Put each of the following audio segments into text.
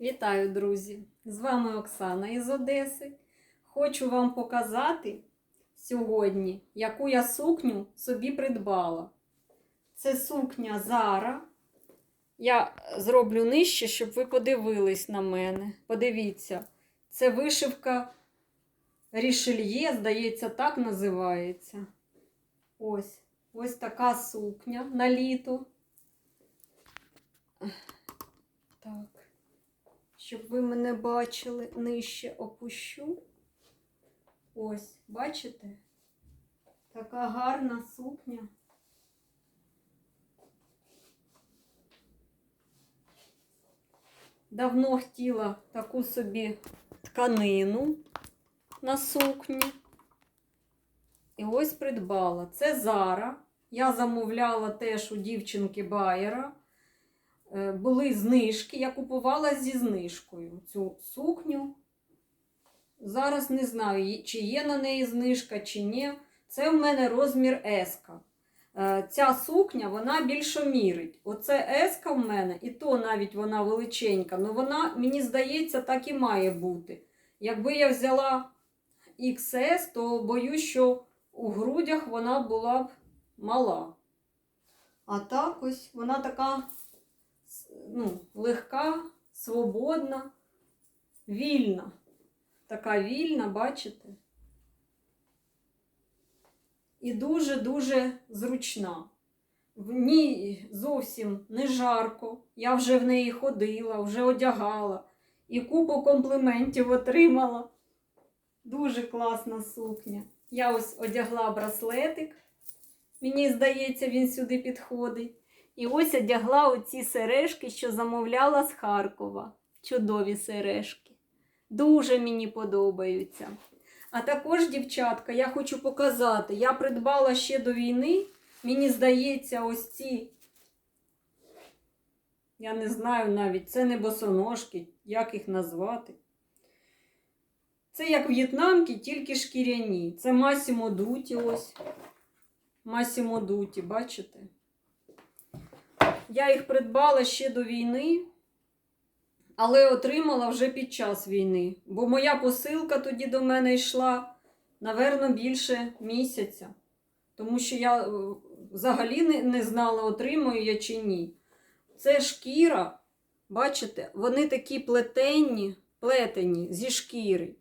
Вітаю, друзі! З вами Оксана із Одеси. Хочу вам показати сьогодні, яку я сукню собі придбала. Це сукня Зара. Я зроблю нижче, щоб ви подивились на мене. Подивіться, це вишивка Рішельє, здається, так називається. Ось, ось така сукня на літо. Так. Щоб ви мене бачили, нижче опущу. Ось, бачите? Така гарна сукня. Давно хотіла таку собі тканину на сукні. І ось придбала. Це Зара. Я замовляла теж у дівчинки Байера. Е, були знижки. Я купувала зі знижкою цю сукню. Зараз не знаю, чи є на неї знижка, чи ні. Це в мене розмір еска. Е, Ця сукня вона більшомірить. Оце еска в мене, і то навіть вона величенька. але вона, мені здається, так і має бути. Якби я взяла XS, то боюсь, що у грудях вона була б мала. А так ось вона така ну, легка, свободна, вільна. Така вільна, бачите? І дуже-дуже зручна. В ній зовсім не жарко. Я вже в неї ходила, вже одягала і купу компліментів отримала. Дуже класна сукня. Я ось одягла браслетик. Мені здається, він сюди підходить. І ось одягла оці сережки, що замовляла з Харкова. Чудові сережки. Дуже мені подобаються. А також, дівчатка, я хочу показати, я придбала ще до війни, мені здається, ось ці, я не знаю навіть, це не босоножки, як їх назвати. Це як в'єтнамки, тільки шкіряні. Це Масімо Дуті ось. Масімо Дуті, бачите? Я їх придбала ще до війни, але отримала вже під час війни. Бо моя посилка тоді до мене йшла, наверно, більше місяця. Тому що я е, взагалі не, знала, отримую я чи ні. Це шкіра, бачите, вони такі плетенні, плетені зі шкіри.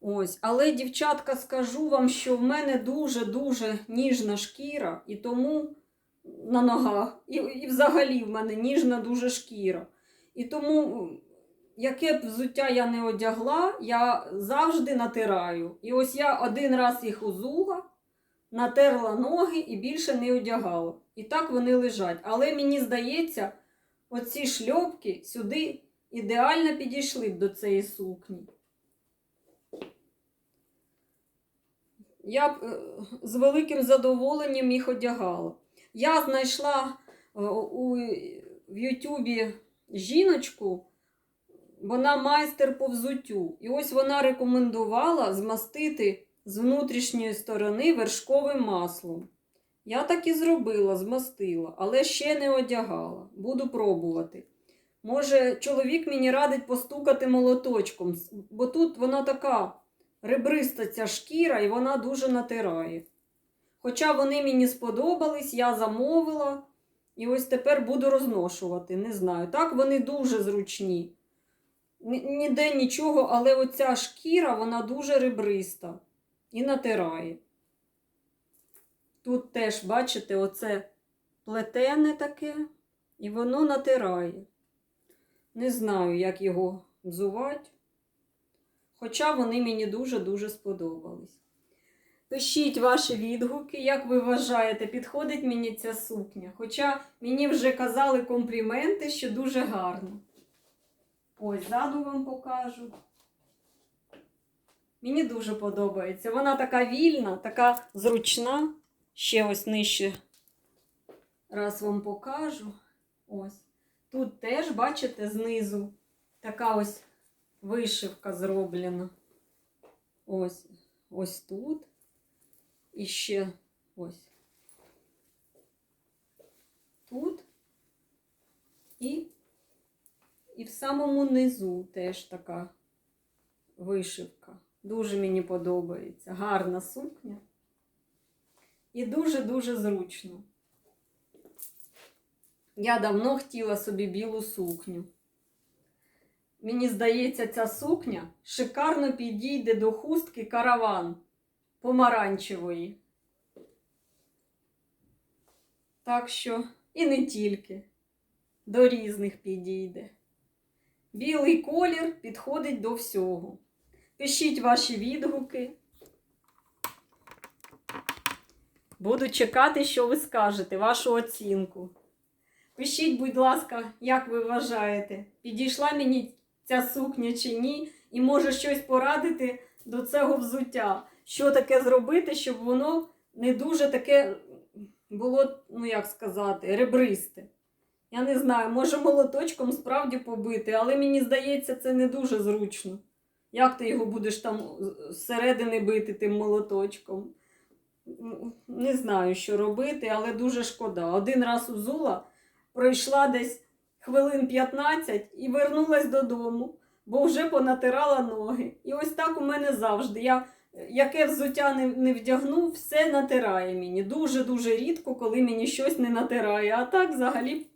Ось, але, дівчатка, скажу вам, що в мене дуже-дуже ніжна шкіра, і тому на ногах, і, і взагалі в мене ніжна дуже шкіра. І тому, яке б взуття я не одягла, я завжди натираю. І ось я один раз їх узула, натерла ноги і більше не одягала. І так вони лежать. Але мені здається, оці шльопки сюди ідеально підійшли б до цієї сукні. Я б е, з великим задоволенням їх одягала. Я знайшла е, у, в Ютубі жіночку, вона майстер по взуттю. І ось вона рекомендувала змастити з внутрішньої сторони вершковим маслом. Я так і зробила, змастила, але ще не одягала. Буду пробувати. Може, чоловік мені радить постукати молоточком, бо тут вона така ребриста ця шкіра і вона дуже натирає. Хоча вони мені сподобались, я замовила. І ось тепер буду розношувати. Не знаю. Так, вони дуже зручні. Ні- Ніде нічого, але оця шкіра, вона дуже ребриста і натирає. Тут теж, бачите, оце плетене таке, і воно натирає. Не знаю, як його взувати. Хоча вони мені дуже-дуже сподобались. Пишіть ваші відгуки, як ви вважаєте, підходить мені ця сукня. Хоча мені вже казали компліменти, що дуже гарно. Ось ззаду вам покажу. Мені дуже подобається. Вона така вільна, така зручна. Ще ось нижче раз вам покажу. Ось. Тут теж, бачите, знизу така ось вишивка зроблена. Ось, ось тут. І ще ось тут і, І в самому низу теж така вишивка. Дуже мені подобається. Гарна сукня. І дуже-дуже зручно. Я давно хотіла собі білу сукню. Мені здається, ця сукня шикарно підійде до хустки караван помаранчевої. Так що і не тільки до різних підійде. Білий колір підходить до всього. Пишіть ваші відгуки. Буду чекати, що ви скажете, вашу оцінку. Пишіть, будь ласка, як ви вважаєте, підійшла мені ця сукня чи ні, і може щось порадити до цього взуття. Що таке зробити, щоб воно не дуже таке було, ну як сказати, ребристе. Я не знаю, може молоточком справді побити, але мені здається, це не дуже зручно. Як ти його будеш там зсередини бити тим молоточком? Не знаю, що робити, але дуже шкода. Один раз узула, пройшла десь хвилин 15 і вернулась додому, бо вже понатирала ноги. І ось так у мене завжди. Я яке взуття не, не вдягну, все натирає мені. Дуже-дуже рідко, коли мені щось не натирає. А так взагалі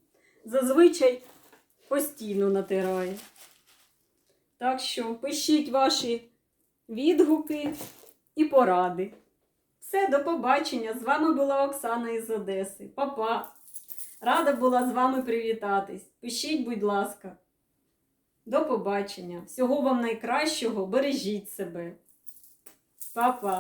зазвичай постійно натирає. Так що пишіть ваші відгуки і поради. Все, до побачення. З вами була Оксана із Одеси. Па-па! Рада була з вами привітатись. Пишіть, будь ласка. До побачення. Всього вам найкращого. Бережіть себе. Па-па!